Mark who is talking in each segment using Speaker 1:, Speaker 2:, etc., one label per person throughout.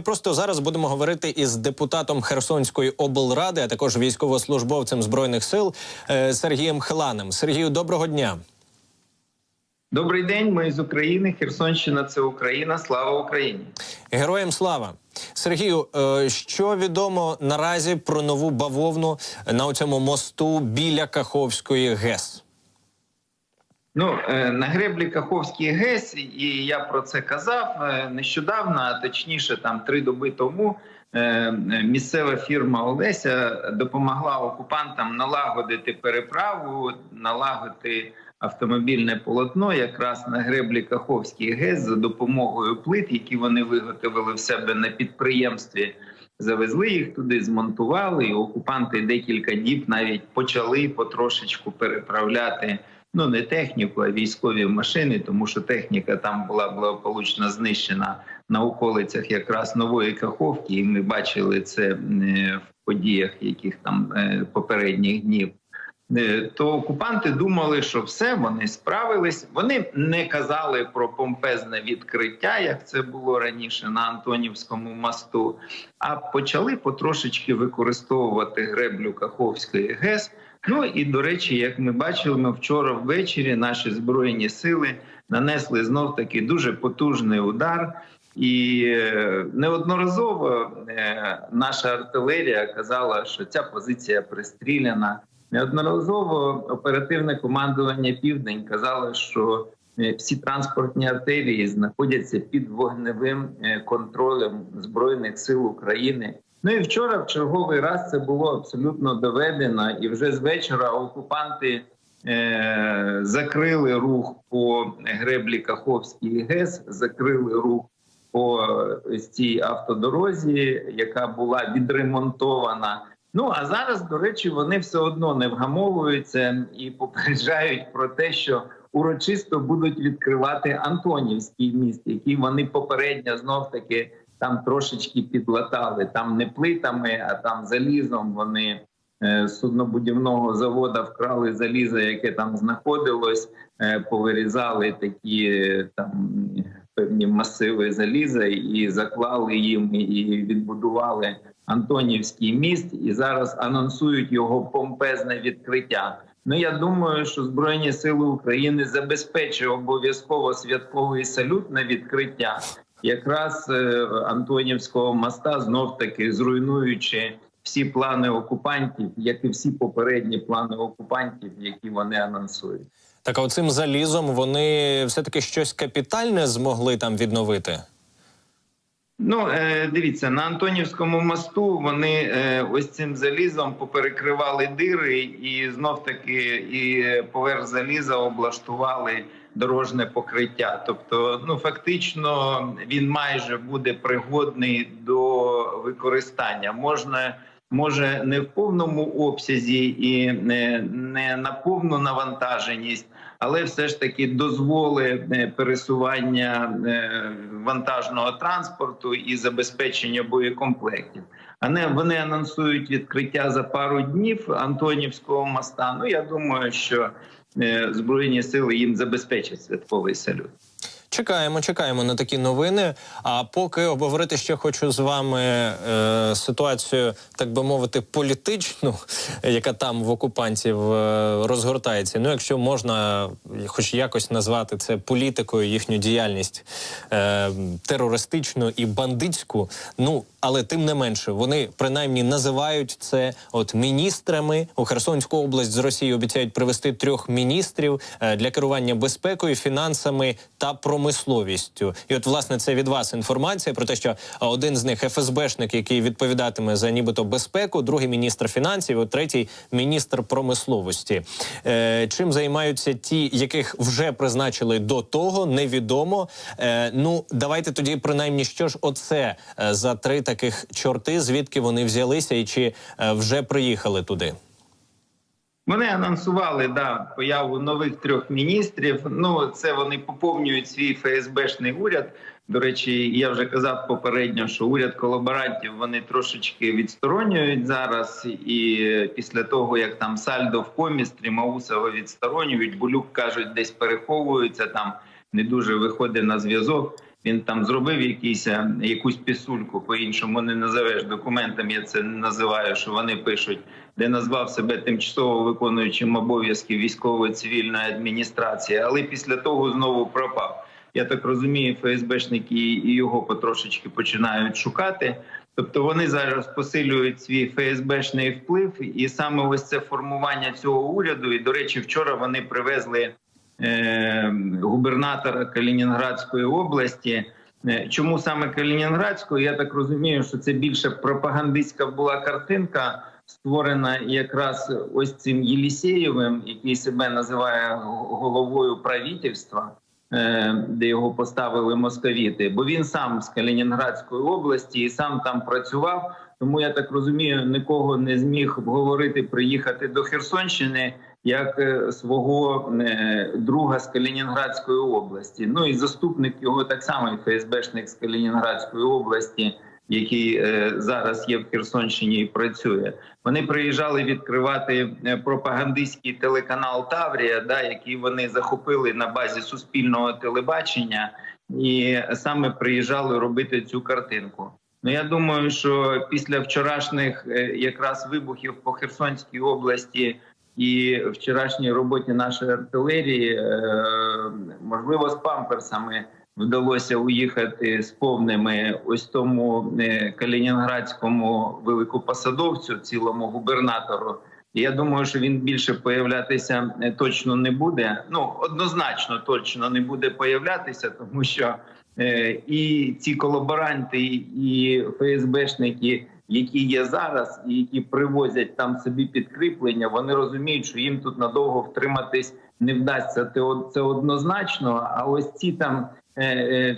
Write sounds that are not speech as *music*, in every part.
Speaker 1: Просто зараз будемо говорити із депутатом Херсонської облради, а також військовослужбовцем збройних сил е, Сергієм Хланем. Сергію, доброго дня.
Speaker 2: Добрий день, ми з України. Херсонщина це Україна. Слава Україні!
Speaker 1: Героям слава Сергію. е, Що відомо наразі про нову бавовну на цьому мосту біля Каховської ГЕС?
Speaker 2: Ну е, на греблі Каховський ГЕС, і я про це казав е, нещодавно, а точніше, там три доби тому. е, Місцева фірма Олеся допомогла окупантам налагодити переправу, налагодити автомобільне полотно якраз на греблі Каховський ГЕС за допомогою плит, які вони виготовили в себе на підприємстві. Завезли їх туди, змонтували, і окупанти декілька діб навіть почали потрошечку переправляти ну не техніку, а військові машини, тому що техніка там була благополучно знищена на околицях якраз нової Каховки, і ми бачили це е, в подіях, яких там е, попередніх днів. Е, То окупанти думали, що все вони справились. Вони не казали про помпезне відкриття, як це було раніше на Антонівському мосту, а почали потрошечки використовувати греблю Каховської ГЕС. Ну і до речі, як ми бачили, ми вчора ввечері наші збройні сили нанесли знов таки дуже потужний удар. І е, неодноразово е, наша артилерія казала, що ця позиція пристріляна. Неодноразово оперативне командування Південь казало, що е, всі транспортні артерії знаходяться під вогневим контролем збройних сил України. Ну і вчора, в черговий раз, це було абсолютно доведено, і вже з вечора окупанти е, закрили рух по греблі Каховській ГЕС, закрили рух по ось цій автодорозі, яка була відремонтована. Ну а зараз, до речі, вони все одно не вгамовуються і попереджають про те, що урочисто будуть відкривати Антонівський міст, який вони попередньо знов таки там трошечки підлатали. Там не плитами, а там залізом. Вони е, суднобудівного завода вкрали залізо, яке там знаходилось, е, повирізали такі е, там певні масиви заліза і заклали їм і відбудували Антонівський міст. І зараз анонсують його помпезне відкриття. Ну я думаю, що Збройні Сили України забезпечує обов'язково святковий салют на відкриття якраз е, Антонівського моста, знов таки зруйнуючи всі плани окупантів, як і всі попередні плани окупантів, які вони анонсують.
Speaker 1: Так, а оцим залізом вони все таки щось капітальне змогли там відновити.
Speaker 2: Ну, е, дивіться, на Антонівському мосту вони е, ось цим залізом поперекривали дири, і знов таки і поверх заліза облаштували дорожне покриття. Тобто, ну фактично, він майже буде пригодний до використання. Можна. Може не в повному обсязі і не, не на повну навантаженість, але все ж таки дозволи е, пересування е, вантажного транспорту і забезпечення боєкомплектів. А не вони анонсують відкриття за пару днів Антонівського моста. Ну я думаю, що е, збройні сили їм забезпечать святковий салют.
Speaker 1: Чекаємо, чекаємо на такі новини. А поки обговорити ще хочу з вами е, ситуацію, так би мовити, політичну, *laughs* яка там в окупантів е, розгортається. Ну, якщо можна, хоч якось назвати це політикою, їхню діяльність е, терористичну і бандитську. Ну але тим не менше, вони принаймні називають це от міністрами у Херсонську область з Росії обіцяють привести трьох міністрів е, для керування безпекою, фінансами та промисловістю. І от власне це від вас інформація про те, що один з них ФСБшник, який відповідатиме за нібито безпеку, другий міністр фінансів, от третій міністр промисловості. Е, чим займаються ті, яких вже призначили до того, невідомо. Е, ну давайте тоді, принаймні, що ж оце е, за три таких чорти, звідки вони взялися, і чи е, вже приїхали туди.
Speaker 2: Вони анонсували да появу нових трьох міністрів. Ну це вони поповнюють свій ФСБшний уряд. До речі, я вже казав попередньо, що уряд колаборантів вони трошечки відсторонюють зараз. І після того як там Сальдо в комістрі Маусова відсторонюють, Булюк кажуть, десь переховуються там. Не дуже виходить на зв'язок. Він там зробив якийсь, е, якусь пісульку, по-іншому не називеш документом. Я це називаю, що вони пишуть, де назвав себе тимчасово виконуючим обов'язки військової цивільної адміністрації, але після того знову пропав. Я так розумію, ФСБшники і його потрошечки починають шукати. Тобто вони зараз посилюють свій ФСБшний вплив, і саме ось це формування цього уряду. І до речі, вчора вони привезли е, губернатора Калінінградської області. Е, Чому саме Калінінградської? Я так розумію, що це більше пропагандистська була картинка, створена якраз ось цим Єлісєєвим, який себе називає головою правительства. е, Де його поставили московіти, бо він сам з Калінінградської області і сам там працював. Тому я так розумію, нікого не зміг вговорити приїхати до Херсонщини як е, свого е, друга з Калінінградської області. Ну і заступник його так само ФСБшник з Калінінградської області, який е, зараз є в Херсонщині і працює. Вони приїжджали відкривати е, пропагандистський телеканал Таврія, да, який вони захопили на базі суспільного телебачення, і саме приїжджали робити цю картинку. Ну я думаю, що після вчорашніх е, якраз вибухів по Херсонській області і вчорашній роботі нашої артилерії, можливо, з памперсами вдалося уїхати з повними ось тому е, калінінградському великопосадовцю, цілому губернатору. Я думаю, що він більше появлятися е, точно не буде. Ну однозначно точно не буде появлятися, тому що е, і ці колаборанти, і ФСБшники, які є зараз, і які привозять там собі підкріплення, вони розуміють, що їм тут надовго втриматись не вдасться. Це однозначно. А ось ці там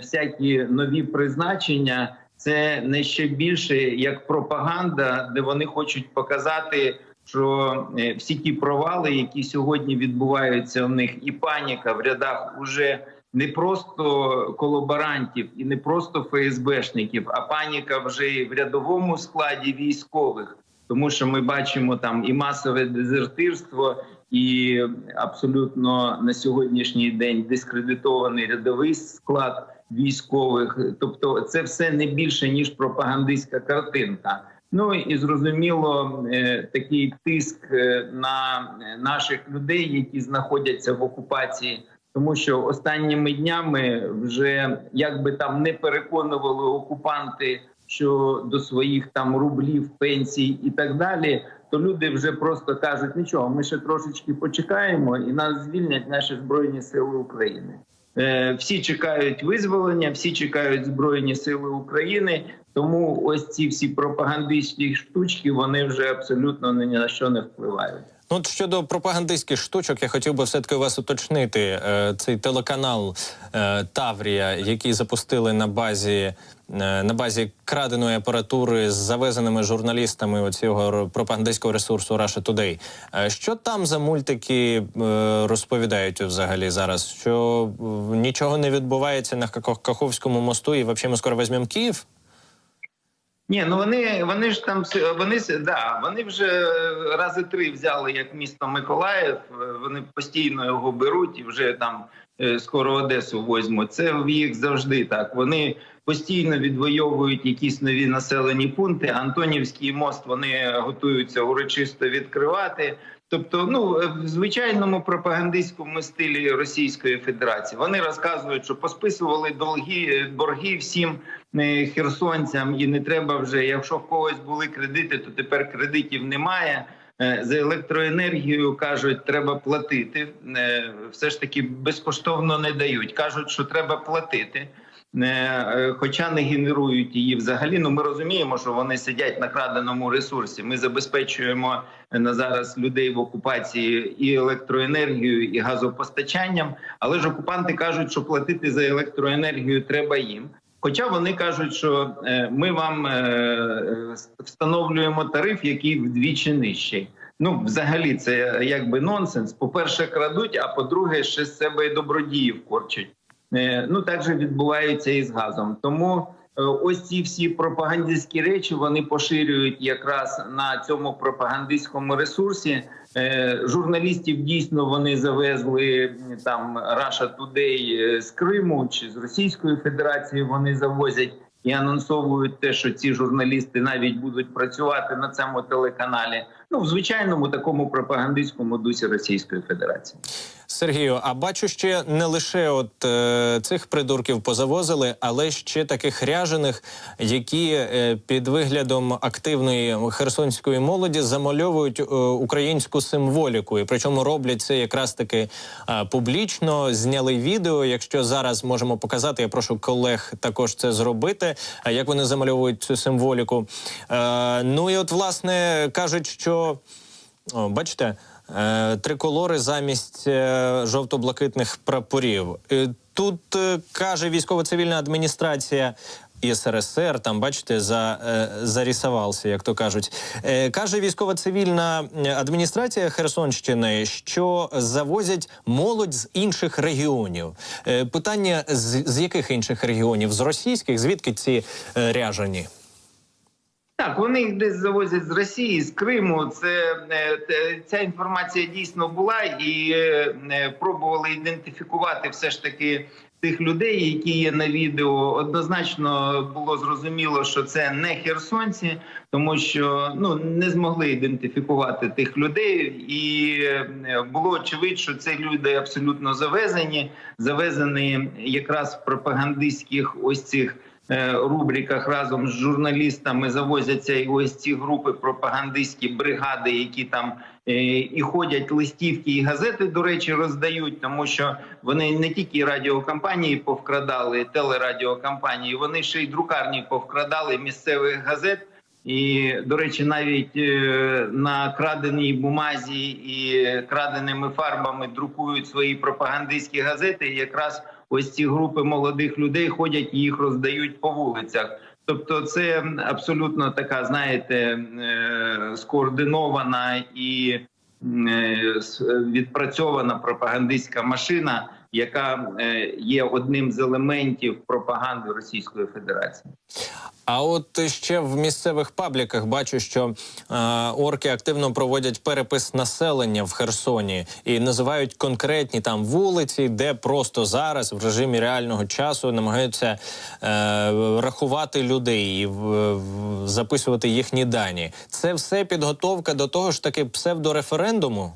Speaker 2: всякі нові призначення. Це не ще більше як пропаганда, де вони хочуть показати, що е, всі ті провали, які сьогодні відбуваються в них, і паніка в рядах уже не просто колаборантів і не просто ФСБшників, а паніка вже і в рядовому складі військових, тому що ми бачимо там і масове дезертирство, і абсолютно на сьогоднішній день дискредитований рядовий склад військових. Тобто, це все не більше ніж пропагандистська картинка. Ну і зрозуміло, е, такий тиск е, на наших людей, які знаходяться в окупації, тому що останніми днями вже як би там не переконували окупанти, що до своїх там рублів, пенсій і так далі, то люди вже просто кажуть: нічого, ми ще трошечки почекаємо, і нас звільнять наші збройні сили України. Е, Всі чекають визволення, всі чекають збройні сили України. Тому ось ці всі пропагандистські штучки вони вже абсолютно ні на що не впливають.
Speaker 1: Ну, от щодо пропагандистських штучок, я хотів би все-таки вас уточнити е, цей телеканал е, Таврія, який запустили на базі на базі краденої апаратури з завезеними журналістами оцього пропагандистського ресурсу Russia Today. Е, що там за мультики е, розповідають взагалі зараз? Що е, нічого не відбувається на Каховському мосту, і взагалі ми скоро візьмемо Київ?
Speaker 2: Ні, ну вони вони ж там вони да, вони вже рази три взяли як місто Миколаїв. е, Вони постійно його беруть і вже там е, скоро Одесу возьмуть. Це в їх завжди так. Вони постійно відвоюють якісь нові населені пункти. Антонівський мост вони готуються урочисто відкривати. Тобто, ну в звичайному пропагандистському стилі Російської Федерації вони розказують, що посписували долги борги всім е, херсонцям, і не треба вже. Якщо в когось були кредити, то тепер кредитів немає. Е, За електроенергію кажуть, треба платити. Е, Все ж таки безкоштовно не дають. кажуть, що треба платити. Е, е, Хоча не генерують її взагалі. Ну ми розуміємо, що вони сидять на краденому ресурсі. Ми забезпечуємо на зараз людей в окупації і електроенергію, і газопостачанням. Але ж окупанти кажуть, що платити за електроенергію треба їм. Хоча вони кажуть, що е, ми вам е, е, встановлюємо тариф, який вдвічі нижчий. Ну, взагалі, це якби нонсенс. По-перше, крадуть, а по-друге, ще з себе і добродіїв корчать. Е, Ну так же відбувається і з газом. Тому е, ось ці всі пропагандистські речі вони поширюють якраз на цьому пропагандистському ресурсі. Е, Журналістів дійсно вони завезли там Russia Today з Криму чи з Російської Федерації. Вони завозять і анонсовують те, що ці журналісти навіть будуть працювати на цьому телеканалі. Ну в звичайному такому пропагандистському дусі Російської Федерації.
Speaker 1: Сергію, а бачу ще не лише от е, цих придурків позавозили, але ще таких ряжених, які е, під виглядом активної херсонської молоді замальовують е, українську символіку, і причому роблять це якраз таки е, публічно. Зняли відео. Якщо зараз можемо показати, я прошу колег також це зробити. А як вони замальовують цю символіку? Е, ну і от власне кажуть, що о, бачите, е, триколори замість е, жовто-блакитних прапорів. Е, Тут е, каже військово-цивільна адміністрація. СРСР, там бачите, за, е, зарісувався, як то кажуть. Е, каже військово-цивільна адміністрація Херсонщини, що завозять молодь з інших регіонів. Е, питання з, з яких інших регіонів? З російських? Звідки ці е, ряжені?
Speaker 2: Так, вони їх десь завозять з Росії, з Криму. Це е, ця інформація дійсно була, і е, е, пробували ідентифікувати все ж таки тих людей, які є на відео. Однозначно було зрозуміло, що це не херсонці, тому що ну не змогли ідентифікувати тих людей, і було очевидно, що це люди абсолютно завезені, завезені якраз в пропагандистських ось цих рубриках разом з журналістами завозяться і ось ці групи пропагандистські бригади, які там е, і ходять листівки і газети, до речі, роздають, тому що вони не тільки радіокампанії повкрадали, телерадіокампанії, вони ще й друкарні повкрадали місцевих газет. І, до речі, навіть е, на краденій бумазі і краденими фарбами друкують свої пропагандистські газети. І якраз ось ці групи молодих людей ходять і їх роздають по вулицях. Тобто, це абсолютно така, знаєте, е, скоординована і е, відпрацьована пропагандистська машина, яка е, є одним з елементів пропаганди Російської Федерації.
Speaker 1: А от ще в місцевих пабліках бачу, що е, орки активно проводять перепис населення в Херсоні і називають конкретні там вулиці, де просто зараз в режимі реального часу намагаються е, рахувати людей і в, в- записувати їхні дані. Це все підготовка до того ж таки псевдореферендуму.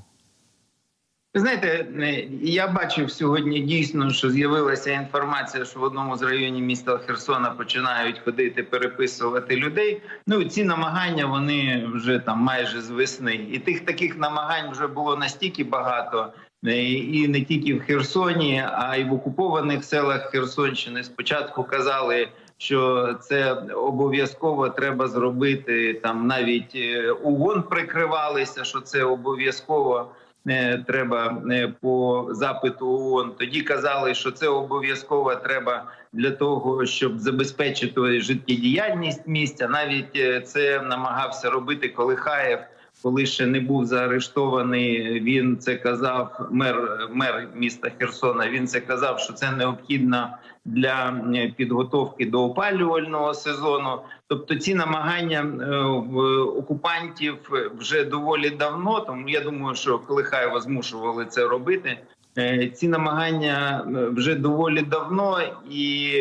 Speaker 2: Ви знаєте, е, я бачив сьогодні дійсно, що з'явилася інформація, що в одному з районів міста Херсона починають ходити переписувати людей. Ну ці намагання вони вже там майже з весни, і тих таких намагань вже було настільки багато. е, І не тільки в Херсоні, а й в окупованих селах Херсонщини. Спочатку казали, що це обов'язково треба зробити. Там навіть е, ООН прикривалися, що це обов'язково треба е, по запиту ООН. Тоді казали, що це обов'язково треба для того, щоб забезпечити життєдіяльність місця. Навіть е, це намагався робити Колихаєв. Коли ще не був заарештований, він це казав мер мер міста Херсона. Він це казав, що це необхідно для е, підготовки до опалювального сезону. Тобто, ці намагання е, окупантів вже доволі давно. Тому я думаю, що Колихаєва змушували це робити. Е, Ці намагання е, вже доволі давно, і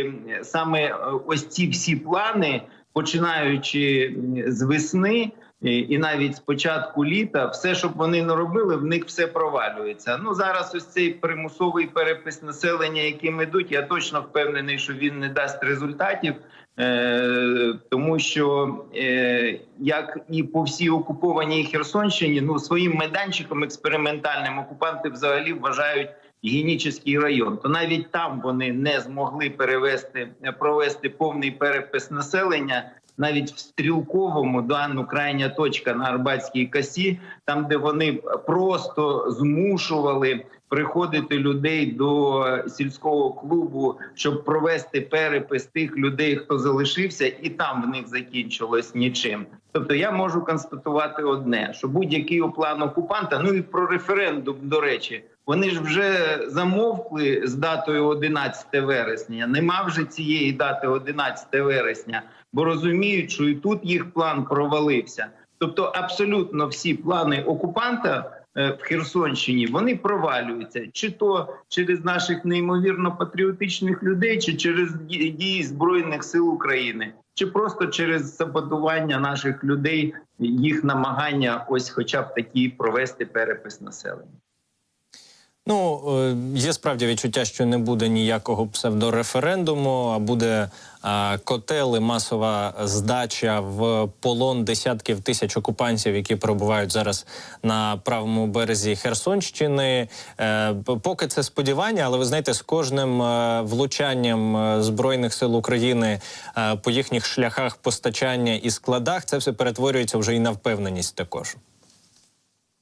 Speaker 2: саме е, ось ці всі плани, починаючи з весни. І навіть з початку літа все, щоб вони не робили, в них все провалюється. Ну зараз ось цей примусовий перепис населення, яким ідуть, я точно впевнений, що він не дасть результатів, е, тому що е, як і по всій окупованій Херсонщині, ну своїм майданчиком експериментальним окупанти взагалі вважають. Генічний район, то навіть там вони не змогли перевести провести повний перепис населення навіть в стрілковому да, ну, крайня точка на Арбатській косі, там де вони просто змушували приходити людей до сільського клубу, щоб провести перепис тих людей, хто залишився, і там в них закінчилось нічим. Тобто я можу констатувати одне: що будь-який план окупанта, ну і про референдум, до речі. Вони ж вже замовкли з датою 11 вересня. Нема вже цієї дати 11 вересня, бо розуміють, що і тут їх план провалився. Тобто, абсолютно всі плани окупанта е, в Херсонщині вони провалюються, чи то через наших неймовірно патріотичних людей, чи через дії збройних сил України, чи просто через саботування наших людей, їх намагання, ось, хоча б такі провести перепис населення.
Speaker 1: Ну е, є справді відчуття, що не буде ніякого псевдореферендуму, а буде е, котел масова здача в полон десятків тисяч окупантів, які перебувають зараз на правому березі Херсонщини. Е, поки це сподівання, але ви знаєте, з кожним влучанням збройних сил України по їхніх шляхах постачання і складах, це все перетворюється вже і на впевненість також.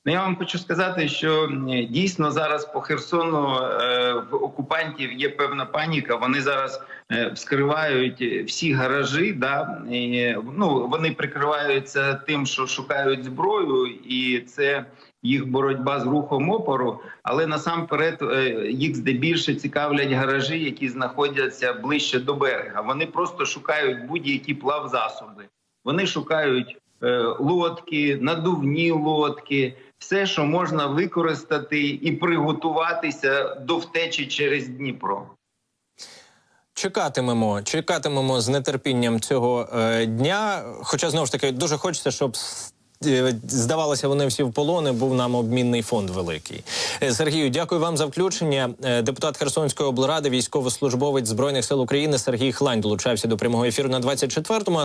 Speaker 2: Ну, я вам хочу сказати, що дійсно зараз по Херсону е, в окупантів є певна паніка. Вони зараз е, вскривають всі гаражі. Да? І, ну, вони прикриваються тим, що шукають зброю, і це їх боротьба з рухом опору. Але насамперед е, їх здебільше цікавлять гаражі, які знаходяться ближче до берега. Вони просто шукають будь-які плавзасоби. Вони шукають лодки, надувні лодки, все, що можна використати і приготуватися до втечі через Дніпро.
Speaker 1: Чекатимемо, чекатимемо з нетерпінням цього е, дня. Хоча знову ж таки дуже хочеться, щоб е, здавалося, вони всі в полони. Був нам обмінний фонд великий. Е, Сергію, дякую вам за включення. Е, Депутат Херсонської облради, військовослужбовець збройних сил України Сергій Хлань долучався до прямого ефіру на 24-му.